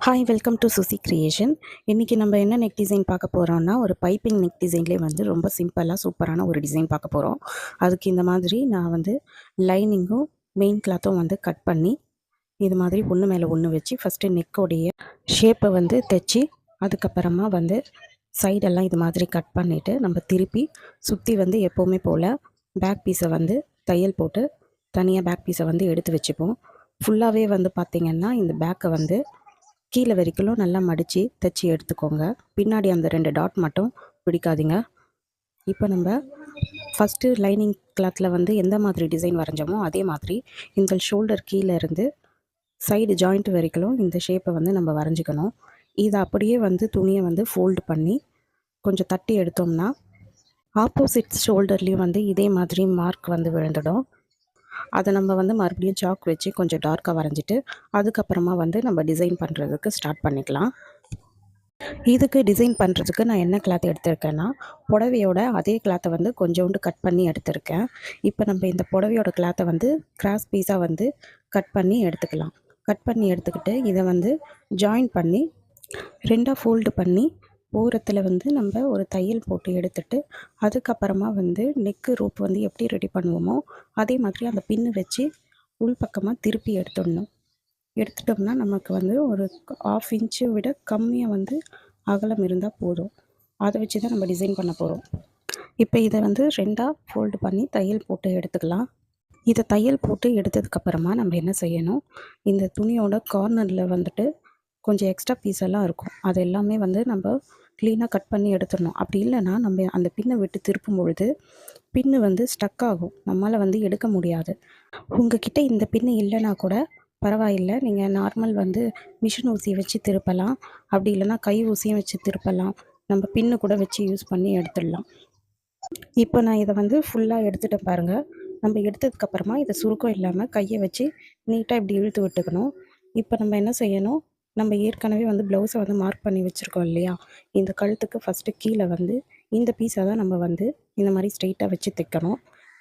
Hi welcome to Suchi creation இன்றைக்கி நம்ம என்ன நெக் டிசைன் பார்க்க போகிறோம்னா ஒரு பைப்பிங் நெக் டிசைன்லேயே வந்து ரொம்ப சிம்பிளாக சூப்பரான ஒரு டிசைன் பார்க்க போகிறோம் அதுக்கு இந்த மாதிரி நான் வந்து லைனிங்கும் மெயின் கிளாத்தும் வந்து கட் பண்ணி இது மாதிரி ஒன்று மேலே ஒன்று வச்சு ஃபஸ்ட்டு நெக்கோடைய ஷேப்பை வந்து தைச்சி அதுக்கப்புறமா வந்து சைடெல்லாம் இது மாதிரி கட் பண்ணிவிட்டு நம்ம திருப்பி சுற்றி வந்து எப்போவுமே போல் பேக் பீஸை வந்து தையல் போட்டு தனியாக பேக் பீஸை வந்து எடுத்து வச்சுப்போம். ஃபுல்லாகவே வந்து பார்த்திங்கன்னா இந்த பேக்கை வந்து கீழே வரைக்கும் நல்லா மடித்து தைச்சி எடுத்துக்கோங்க. பின்னாடி அந்த ரெண்டு டாட் மட்டும் பிடிக்காதீங்க. இப்போ நம்ம ஃபஸ்ட்டு லைனிங் கிளாத்தில் வந்து எந்த மாதிரி டிசைன் வரைஞ்சோமோ அதே மாதிரி இந்த ஷோல்டர் கீழே இருந்து சைடு ஜாயிண்ட் வரைக்கும் இந்த ஷேப்பை வந்து நம்ம வரைஞ்சிக்கணும். இதை அப்படியே வந்து துணியை வந்து ஃபோல்டு பண்ணி கொஞ்சம் தட்டி எடுத்தோம்னா ஆப்போசிட் ஷோல்டர்லேயும் வந்து இதே மாதிரி மார்க் வந்து விழுந்துடும். அதை நம்ம வந்து மறுபடியும் சாக் வச்சு கொஞ்சம் டார்க்காக வரைஞ்சிட்டு அதுக்கப்புறமா வந்து நம்ம டிசைன் பண்ணுறதுக்கு ஸ்டார்ட் பண்ணிக்கலாம். இதுக்கு டிசைன் பண்ணுறதுக்கு நான் என்ன கிளாத் எடுத்திருக்கேன்னா புடவையோட அதே கிளாத்தை வந்து கொஞ்சோண்டு கட் பண்ணி எடுத்திருக்கேன். இப்போ நம்ம இந்த புடவையோட கிளாத்தை வந்து கிராஸ் பீஸாக வந்து கட் பண்ணி எடுத்துக்கலாம். கட் பண்ணி எடுத்துக்கிட்டு இதை வந்து ஜாயின் பண்ணி ரெண்டாக ஃபோல்டு பண்ணி ஓரத்தில் வந்து நம்ம ஒரு தையல் போட்டு எடுத்துட்டு அதுக்கப்புறமா வந்து நெக்கு ரூப் வந்து எப்படி ரெடி பண்ணுவோமோ அதே மாதிரி அந்த பின்னு வச்சு உள்பக்கமாக திருப்பி எடுத்துடணும். எடுத்துட்டோம்னா நமக்கு வந்து ஒரு ஆஃப் இன்ச்சை விட கம்மியாக வந்து அகலம் இருந்தால் போதும். அதை வச்சு தான் நம்ம டிசைன் பண்ண போகிறோம் இப்போ இதை வந்து ரெண்டாக ஃபோல்டு பண்ணி தையல் போட்டு எடுத்துக்கலாம். இதை தையல் போட்டு எடுத்ததுக்கப்புறமா நம்ம என்ன செய்யணும்? இந்த துணியோட கார்னரில் வந்துட்டு கொஞ்சம் எக்ஸ்ட்ரா பீஸ் எல்லாம் இருக்கும். அது எல்லாமே வந்து நம்ம க்ளீனாக கட் பண்ணி எடுத்துடணும். அப்படி இல்லைன்னா நம்ம அந்த பின்னை விட்டு திருப்பும் பொழுது பின்னு வந்து ஸ்டக் ஆகும். நம்மளால் வந்து எடுக்க முடியாது. உங்ககிட்ட இந்த பின்னு இல்லைன்னா கூட பரவாயில்லை. நீங்கள் நார்மல் வந்து மிஷின் ஊசி வச்சு திருப்பலாம். அப்படி இல்லைன்னா கை ஊசியும் வச்சு திருப்பலாம். நம்ம பின்னு கூட வச்சு யூஸ் பண்ணி எடுத்துடலாம். இப்போ நான் இதை வந்து ஃபுல்லாக எடுத்துகிட்டு பாருங்கள் நம்ம எடுத்ததுக்கப்புறமா இதை சுருக்கம் இல்லாமல் கையை வச்சு நீட்டாக இப்படி இழுத்து விட்டுக்கணும். இப்போ நம்ம என்ன செய்யணும்? நம்ம ஏற்கனவே வந்து ப்ளவுஸை வந்து மார்க் பண்ணி வச்சுருக்கோம் இல்லையா? இந்த கழுத்துக்கு ஃபஸ்ட்டு கீழே வந்து இந்த பீஸை தான் நம்ம வந்து இந்த மாதிரி ஸ்ட்ரெயிட்டாக வச்சு தைக்கணும்.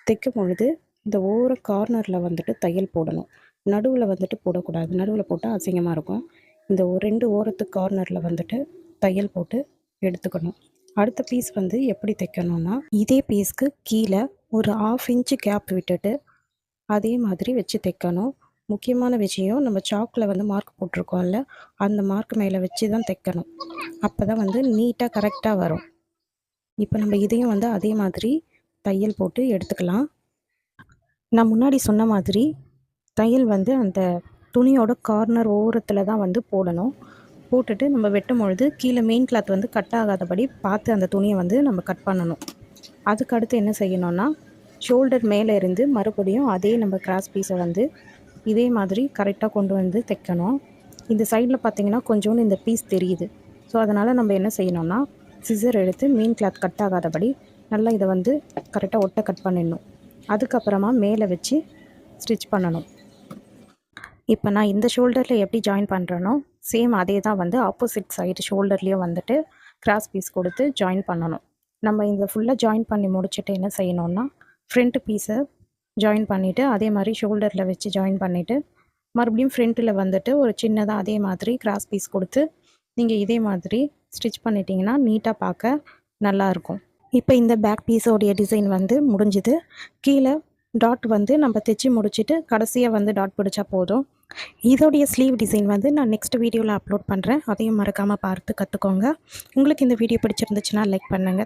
தைக்கும் பொழுது இந்த ஓர கார்னரில் வந்துட்டு தையல் போடணும். நடுவில் வந்துட்டு போடக்கூடாது. நடுவில் போட்டால் அசிங்கமாக இருக்கும். இந்த ஒரு ரெண்டு ஓரத்து கார்னரில் வந்துட்டு தையல் போட்டு எடுத்துக்கணும். அடுத்த பீஸ் வந்து எப்படி தைக்கணும்னா இதே பீஸ்க்கு கீழே ஒரு ஆஃப் இன்ச்சு கேப் விட்டுட்டு அதே மாதிரி வச்சு தைக்கணும். முக்கியமான விஷயம் நம்ம சாக்கில் வந்து மார்க் போட்டிருக்கோம்ல அந்த மார்க் மேலே வச்சு தான் தைக்கணும் அப்போ தான் வந்து நீட்டாக கரெக்டாக வரும். இப்போ நம்ம இதையும் வந்து அதே மாதிரி தையல் போட்டு எடுத்துக்கலாம். நான் முன்னாடி சொன்ன மாதிரி தையல் வந்து அந்த துணியோட கார்னர் ஓரத்தில் தான் வந்து போடணும். போட்டுட்டு நம்ம வெட்டும் பொழுது கீழே மெயின் கிளாத் வந்து கட் ஆகாதபடி பார்த்து அந்த துணியை வந்து நம்ம கட் பண்ணணும். அதுக்கு அடுத்து என்ன செய்யணும்னா ஷோல்டர் மேலே இருந்து மறுபடியும் அதே நம்ம கிராஸ் பீஸை வந்து இதே மாதிரி கரெக்டாக கொண்டு வந்து தைக்கணும். இந்த சைடில் பார்த்தீங்கன்னா கொஞ்சோண்டு இந்த பீஸ் தெரியுது. ஸோ அதனால் நம்ம என்ன செய்யணும்னா சிசர் எடுத்து மீன் கிளாத் கட் ஆகாதபடி நல்லா இதை வந்து கரெக்டாக ஒட்டை கட் பண்ணிடணும். அதுக்கப்புறமா மேலே வச்சு ஸ்டிச் பண்ணணும். இப்போ நான் இந்த ஷோல்டரில் எப்படி ஜாயின் பண்ணுறேனோ சேம் அதே தான் வந்து ஆப்போசிட் சைடு ஷோல்டர்லேயும் வந்துட்டு கிராஸ் பீஸ் கொடுத்து ஜாயின் பண்ணணும். நம்ம இந்த ஃபுல்லாக ஜாயின் பண்ணி முடிச்சுட்டு என்ன செய்யணும்னா ஃப்ரண்ட் பீஸை ஜாயின் பண்ணிவிட்டு அதே மாதிரி ஷோல்டரில் வச்சு ஜாயின் பண்ணிவிட்டு மறுபடியும் ஃப்ரண்ட்டில் வந்துட்டு ஒரு சின்னதாக அதே மாதிரி கிராஸ் பீஸ் கொடுத்து நீங்கள் இதே மாதிரி ஸ்டிச் பண்ணிட்டீங்கன்னா நீட்டாக பார்க்க நல்லாயிருக்கும் இப்போ இந்த பேக் பீஸோடைய டிசைன் வந்து முடிஞ்சுது. கீழே டாட் வந்து நம்ம தைச்சி முடிச்சுட்டு கடைசியாக வந்து டாட் பிடிச்சா போதும். இதோடைய ஸ்லீவ் டிசைன் வந்து நான் நெக்ஸ்ட் வீடியோவில் அப்லோட் பண்ணுறேன் அதையும் மறக்காமல் பார்த்து கற்றுக்கோங்க உங்களுக்கு இந்த வீடியோ பிடிச்சிருந்துச்சுன்னா லைக் பண்ணுங்கள்